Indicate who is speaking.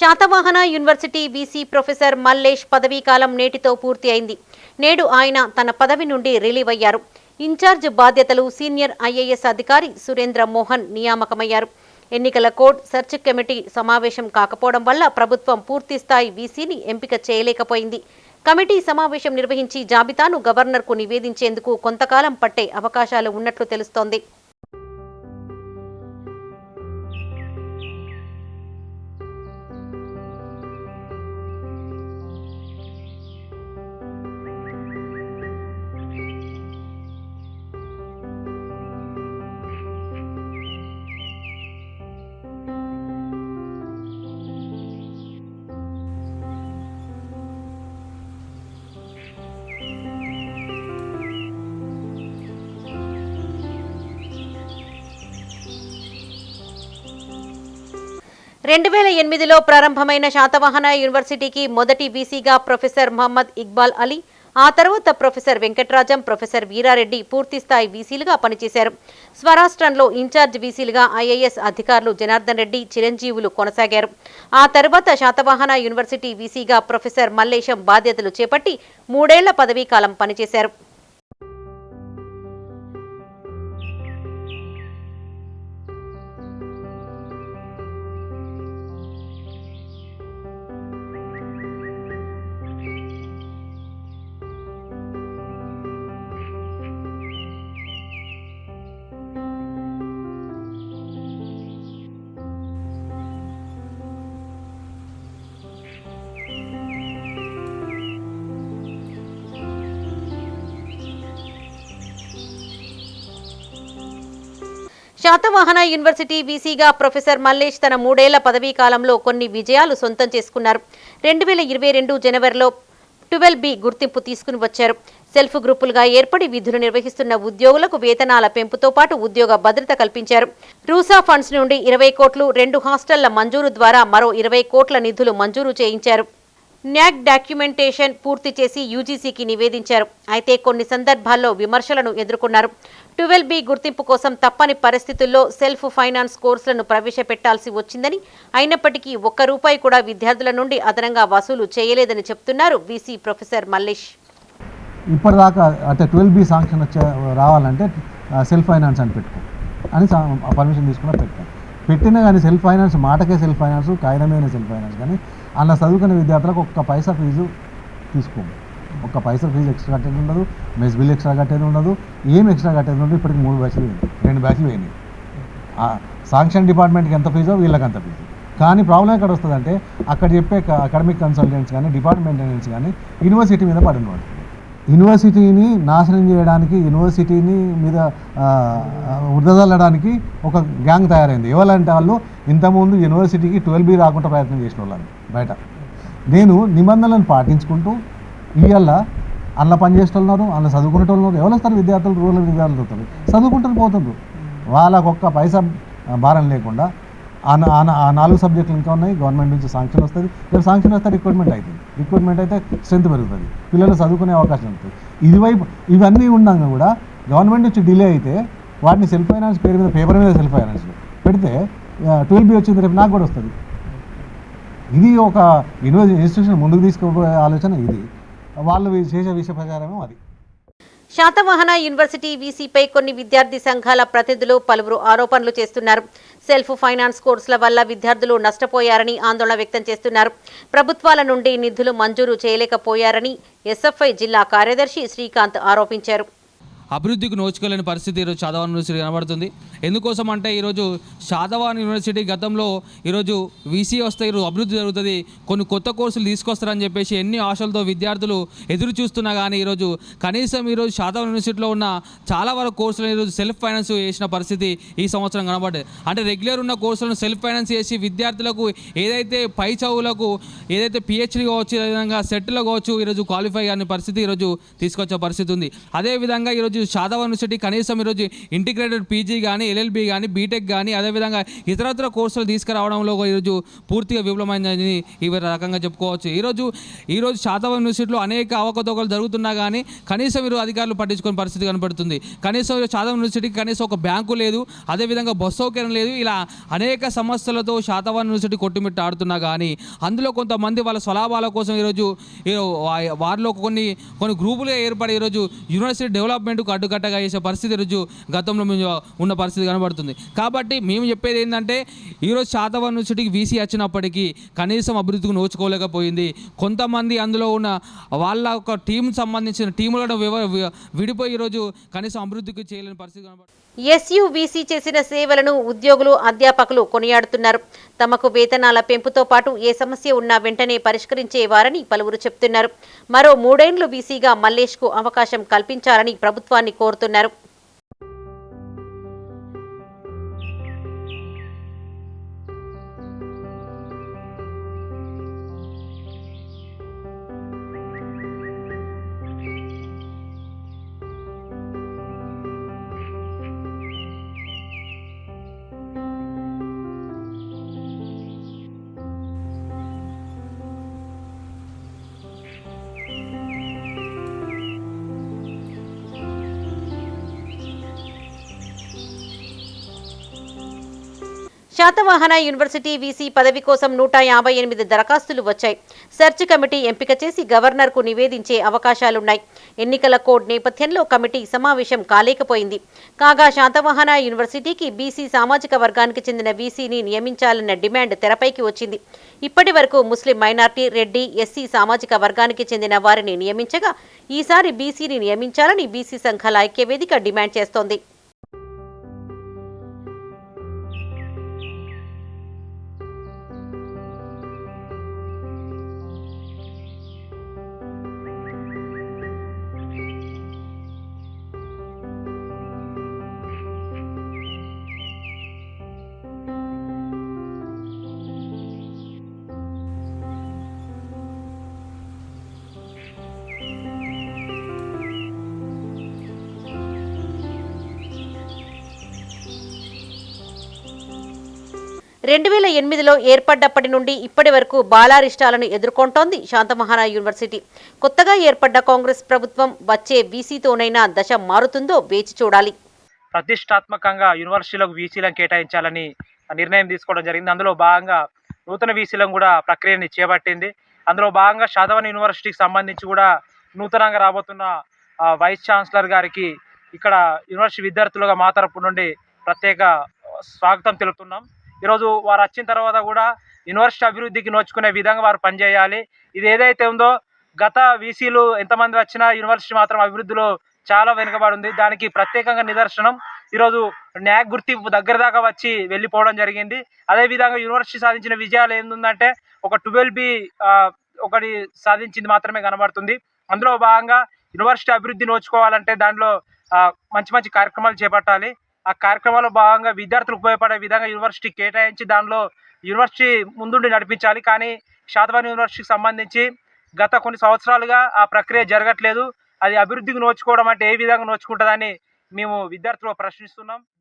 Speaker 1: Satavahana university VC professor Mallesh పదవీకాలం నేటితో పూర్తి అయింది. నేడు ఆయన తన పదవి నుండి రిలీవ్ అయ్యారు. ఇన్ఛార్జ్ బాధ్యతలు సీనియర్ ఐఏఎస్ అధికారి సురేంద్ర మోహన్ నియామకమయ్యారు. ఎన్నికల కోడ్ సెర్చ్ కమిటీ సమావేశం కాకపోవడం వల్ల ప్రభుత్వం పూర్తిస్థాయి వీసీని ఎంపిక చేయలేకపోయింది. కమిటీ సమావేశం నిర్వహించి జాబితాను గవర్నర్కు నివేదించేందుకు కొంతకాలం పట్టే అవకాశాలు ఉన్నట్లు తెలుస్తోంది. రెండు వేల ఎనిమిదిలో ప్రారంభమైన శాతవాహన యూనివర్సిటీకి మొదటి వీసీగా ప్రొఫెసర్ మహమ్మద్ ఇక్బాల్ అలీ ఆ తర్వాత ప్రొఫెసర్ వెంకట్రాజం ప్రొఫెసర్ వీరారెడ్డి పూర్తిస్థాయి వీసీలుగా పనిచేశారు. స్వరాష్ట్రంలో ఇన్ఛార్జ్ వీసీలుగా ఐఏఎస్ అధికారులు జనార్దన్ రెడ్డి చిరంజీవులు కొనసాగారు. ఆ తర్వాత శాతవాహన యూనివర్సిటీ వీసీగా ప్రొఫెసర్ మల్లేశం బాధ్యతలు చేపట్టి మూడేళ్ళ పదవీకాలం పనిచేశారు. శాతవాహన యూనివర్సిటీ వీసీగా ప్రొఫెసర్ మల్లేష్ తన మూడేళ్ళ పదవీ కాలంలో కొన్ని విజయాలు సొంతం చేసుకున్నారు. రెండు వేల ఇరవై రెండు జనవరిలో ట్వెల్వ్ బి గుర్తింపు తీసుకుని వచ్చారు. సెల్ఫ్ గ్రూపులుగా ఏర్పడి విధులు నిర్వహిస్తున్న ఉద్యోగులకు వేతనాల పెంపుతో పాటు ఉద్యోగ భద్రత కల్పించారు. రూసా ఫండ్స్ నుండి ఇరవై కోట్లు రెండు హాస్టళ్ళ మంజూరు ద్వారా మరో ఇరవై కోట్ల నిధులు మంజూరు చేయించారు. న్యాక్ డాక్యుమెంటేషన్ పూర్తి చేసి యూజీసీకి నివేదించారు. అయితే కొన్ని సందర్భాల్లో విమర్శలను ఎదుర్కొన్నారు. ట్వెల్వ్ బి గుర్తింపు కోసం తప్పని పరిస్థితుల్లో సెల్ఫ్ ఫైనాన్స్ కోర్సులను ప్రవేశపెట్టాల్సి వచ్చిందని అయినప్పటికీ ఒక్క రూపాయి కూడా విద్యార్థుల నుండి అదనంగా వసూలు చేయలేదని చెప్తున్నారు వీసీ ప్రొఫెసర్ మల్లేష్.
Speaker 2: ఇప్పటిదాకా అంటే ట్వెల్వ్ బి శాంక్షన్ వచ్చే రావాలంటే సెల్ఫ్ ఫైనాన్స్ అని పెట్టుకో. అని పర్మిషన్ తీసుకున్నా పెట్టాం. పెట్టినా కానీ సెల్ఫ్ ఫైనాన్స్ మాటకే సెల్ఫ్ ఫైనాన్స్ కాగితమైన సెల్ఫ్ ఫైనాన్స్. కానీ అలా చదువుకునే విద్యార్థులకు ఒక్క పైసా ఫీజు తీసుకోము. ఒక్క పైసా ఫీజు ఎక్స్ట్రా కట్టేది ఉండదు మెస్ బిల్ ఎక్స్ట్రా కట్టేది ఉండదు ఏం ఎక్స్ట్రా కట్టేది ఉండదు ఇప్పటికి మూడు బ్యాచ్లు పోయినాయి. రెండు బ్యాచ్లు పోయినాయి. సాంక్షన్ డిపార్ట్మెంట్కి ఎంత ఫీజో వీళ్ళకి అంత ఫీజు. కానీ ప్రాబ్లం ఎక్కడ వస్తుందంటే అక్కడ చెప్పే అకాడమిక్ కన్సల్టెంట్స్ కానీ డిపార్ట్మెంట్ మెయింటెనెన్స్ కానీ యూనివర్సిటీ మీద పడిన యూనివర్సిటీని నాశనం చేయడానికి యూనివర్సిటీని మీద వృద్ధదల్లడానికి ఒక గ్యాంగ్ తయారైంది. ఎవరంటే వాళ్ళు ఇంతకుముందు యూనివర్సిటీకి ట్వెల్వ్ బి రాకుండా ప్రయత్నం చేసిన వాళ్ళని బయట. నేను నిబంధనలను పాటించుకుంటూ ఇవాళ అందులో పనిచేసే ఉన్నారు అందులో చదువుకునే వాళ్ళు ఉన్నారు ఎవరు వస్తారు? విద్యార్థులు రూరల్ విద్యార్థులు వస్తారు. చదువుకుంటారు పోతుండ్రు. వాళ్ళకు ఒక్క పైసా భారం లేకుండా ఆ నా- ఆ నాలుగు సబ్జెక్టులు ఇంకా ఉన్నాయి. గవర్నమెంట్ నుంచి శాంక్షన్ వస్తుంది. రేపు శాంక్షన్ వస్తే రిక్రూట్మెంట్ అవుతుంది రిక్రూట్మెంట్ అయితే స్ట్రెంత్ పెరుగుతుంది. పిల్లలు చదువుకునే అవకాశం ఉంటుంది. ఇదివైపు ఇవన్నీ ఉండగా కూడా గవర్నమెంట్ నుంచి డిలే అయితే వాటిని సెల్ఫ్ ఫైనాన్స్ పేరు మీద పేపర్ మీద సెల్ఫ్ ఫైనాన్స్ పెడితే ట్వెల్వ్ బి వచ్చింది రేపు నాకు కూడా వస్తుంది. ఇది ఒక యూనివర్సిటీ ఇన్స్టిట్యూషన్ ముందుకు తీసుకుపోయే ఆలోచన ఇది. వాళ్ళు చేసే విషయ ప్రచారమే అది
Speaker 1: శాతవాహన యూనివర్సిటీ వీసీపై కొన్ని విద్యార్థి సంఘాల ప్రతినిధులు పలువురు ఆరోపణలు చేస్తున్నారు. సెల్ఫ్ ఫైనాన్స్ కోర్సుల వల్ల విద్యార్థులు నష్టపోయారని ఆందోళన వ్యక్తం చేస్తున్నారు. ప్రభుత్వాల నుండి నిధులు మంజూరు చేయలేకపోయారని ఎస్ఎఫ్ఐ జిల్లా కార్యదర్శి శ్రీకాంత్ ఆరోపించారు.
Speaker 3: అభివృద్ధికి నోచుకోలేని పరిస్థితి ఈరోజు షాదవాన్ యూనివర్సిటీ కనబడుతుంది. ఎందుకోసం అంటే ఈరోజు శాతవాన్ యూనివర్సిటీ గతంలో ఈరోజు వీసీ వస్తే ఈరోజు అభివృద్ధి జరుగుతుంది. కొన్ని కొత్త కోర్సులు తీసుకొస్తారని చెప్పేసి ఎన్ని ఆశలతో విద్యార్థులు ఎదురు చూస్తున్నా కానీ ఈరోజు కనీసం ఈరోజు శాతవాన్ యూనివర్సిటీలో ఉన్న చాలా వరకు కోర్సులు ఈరోజు సెల్ఫ్ ఫైనాన్స్ చేసిన పరిస్థితి ఈ సంవత్సరం కనబడ్డది. అంటే రెగ్యులర్ ఉన్న కోర్సులను సెల్ఫ్ ఫైనాన్స్ చేసి విద్యార్థులకు ఏదైతే పై చదువులకు ఏదైతే పిహెచ్డీ కావచ్చు విధంగా సెట్లో కావచ్చు ఈరోజు క్వాలిఫై కాని పరిస్థితి ఈరోజు తీసుకొచ్చే పరిస్థితి ఉంది. అదేవిధంగా ఈరోజు ఈరోజు శాదవ యూనివర్సిటీ కనీసం ఈరోజు ఇంటిగ్రేటెడ్ పీజీ కానీ ఎల్ఎల్బి కానీ బీటెక్ కానీ అదేవిధంగా ఇతరత్ర కోర్సులు తీసుకురావడంలో ఈరోజు పూర్తిగా విఫలమైందని ఈ రకంగా చెప్పుకోవచ్చు. ఈరోజు ఈరోజు శాతవ యూనివర్సిటీలో అనేక అవకతవకలు జరుగుతున్నా కానీ కనీసం మీరు అధికారులు పట్టించుకునే పరిస్థితి కనబడుతుంది కనీసం శాతం యూనివర్సిటీకి కనీసం ఒక బ్యాంకు లేదు అదేవిధంగా బస్ సౌకర్యం లేదు ఇలా అనేక సమస్యలతో శాతవాన్ యూనివర్సిటీ కొట్టుమిట్ట ఆడుతున్నా కానీ అందులో కొంతమంది వాళ్ళ స్వలాభాల కోసం ఈరోజు వారిలో కొన్ని కొన్ని గ్రూపులుగా ఏర్పడి ఈరోజు యూనివర్సిటీ డెవలప్మెంట్ డెవలప్మెంట్కు అడ్డుకట్టగా చేసే పరిస్థితి రుజు గతంలో మేము ఉన్న పరిస్థితి కనబడుతుంది. కాబట్టి మేము చెప్పేది ఏంటంటే ఈరోజు శాతవాన్ యూనివర్సిటీకి వీసీ వచ్చినప్పటికీ కనీసం అభివృద్ధికి నోచుకోలేకపోయింది. కొంతమంది అందులో ఉన్న వాళ్ళ ఒక టీం సంబంధించిన టీములను విడిపోయి ఈరోజు కనీసం అభివృద్ధికి చేయలేని పరిస్థితి కనబడుతుంది
Speaker 1: ఎస్యువిసి చేసిన సేవలను ఉద్యోగులు అధ్యాపకులు కొనియాడుతున్నారు. తమకు వేతనాల పెంపుతో పాటు ఏ సమస్య ఉన్నా వెంటనే పరిష్కరించేవారని పలువురు చెప్తున్నారు. మరో మూడేండ్లు వీసీగా మల్లేష్కు అవకాశం కల్పించాలని ప్రభుత్వాన్ని కోరుతున్నారు. శాతవాహన యూనివర్సిటీ వీసీ పదవి కోసం నూట యాభై ఎనిమిది దరఖాస్తులు వచ్చాయి. సెర్చ్ కమిటీ ఎంపిక చేసి గవర్నర్కు నివేదించే అవకాశాలున్నాయి. ఎన్నికల కోడ్ నేపథ్యంలో కమిటీ సమావేశం కాలేకపోయింది. కాగా శాతవాహన యూనివర్సిటీకి బీసీ సామాజిక వర్గానికి చెందిన వీసీని నియమించాలన్న డిమాండ్ తెరపైకి వచ్చింది. ఇప్పటి వరకు ముస్లిం మైనార్టీ రెడ్డి ఎస్సీ సామాజిక వర్గానికి చెందిన వారిని నియమించగా ఈసారి బీసీని నియమించాలని బీసీ సంఘాల ఐక్యవేదిక డిమాండ్ చేస్తోంది. రెండు వేల ఎనిమిదిలో ఏర్పడ్డప్పటి నుండి ఇప్పటి వరకు బాలారిష్టాలను ఎదుర్కొంటోంది శాంతమహారా యూనివర్సిటీ. కొత్తగా ఏర్పడ్డ కాంగ్రెస్ ప్రభుత్వం వచ్చే వీసీతోనైనా దశ మారుతుందో వేచి చూడాలి.
Speaker 4: ప్రతిష్టాత్మకంగా యూనివర్సిటీలకు వీసీలను కేటాయించాలని నిర్ణయం తీసుకోవడం జరిగింది. అందులో భాగంగా నూతన వీసీలను కూడా ప్రక్రియని చేపట్టింది. అందులో భాగంగా శాతవన్ యూనివర్సిటీకి సంబంధించి కూడా నూతనంగా రాబోతున్న వైస్ ఛాన్సలర్ గారికి ఇక్కడ యూనివర్సిటీ విద్యార్థులుగా మా తరపు నుండి ప్రత్యేక స్వాగతం తెలుపుతున్నాం. ఈరోజు వారు వచ్చిన తర్వాత కూడా యూనివర్సిటీ అభివృద్ధికి నోచుకునే విధంగా వారు పనిచేయాలి. ఇది ఏదైతే ఉందో గత వీసీలు ఎంతమంది వచ్చినా యూనివర్సిటీ మాత్రం అభివృద్ధిలో చాలా వెనుకబడి ఉంది. దానికి ప్రత్యేకంగా నిదర్శనం ఈరోజు న్యాక్ గుర్తింపు దగ్గర దాకా వచ్చి వెళ్ళిపోవడం జరిగింది. అదేవిధంగా యూనివర్సిటీ సాధించిన విజయాలు ఏంటంటే ఒక ట్వెల్వ్ బి ఒకటి సాధించింది మాత్రమే కనబడుతుంది. అందులో భాగంగా యూనివర్సిటీ అభివృద్ధి నోచుకోవాలంటే దాంట్లో మంచి మంచి కార్యక్రమాలు చేపట్టాలి. ఆ కార్యక్రమాల్లో భాగంగా విద్యార్థులకు ఉపయోగపడే విధంగా యూనివర్సిటీ కేటాయించి దానిలో యూనివర్సిటీ ముందుండి నడిపించాలి. కానీ శాతవాన్ యూనివర్సిటీకి సంబంధించి గత కొన్ని సంవత్సరాలుగా ఆ ప్రక్రియ జరగట్లేదు. అది అభివృద్ధికి నోచుకోవడం అంటే ఏ విధంగా నోచుకుంటుందని మేము విద్యార్థులు ప్రశ్నిస్తున్నాం.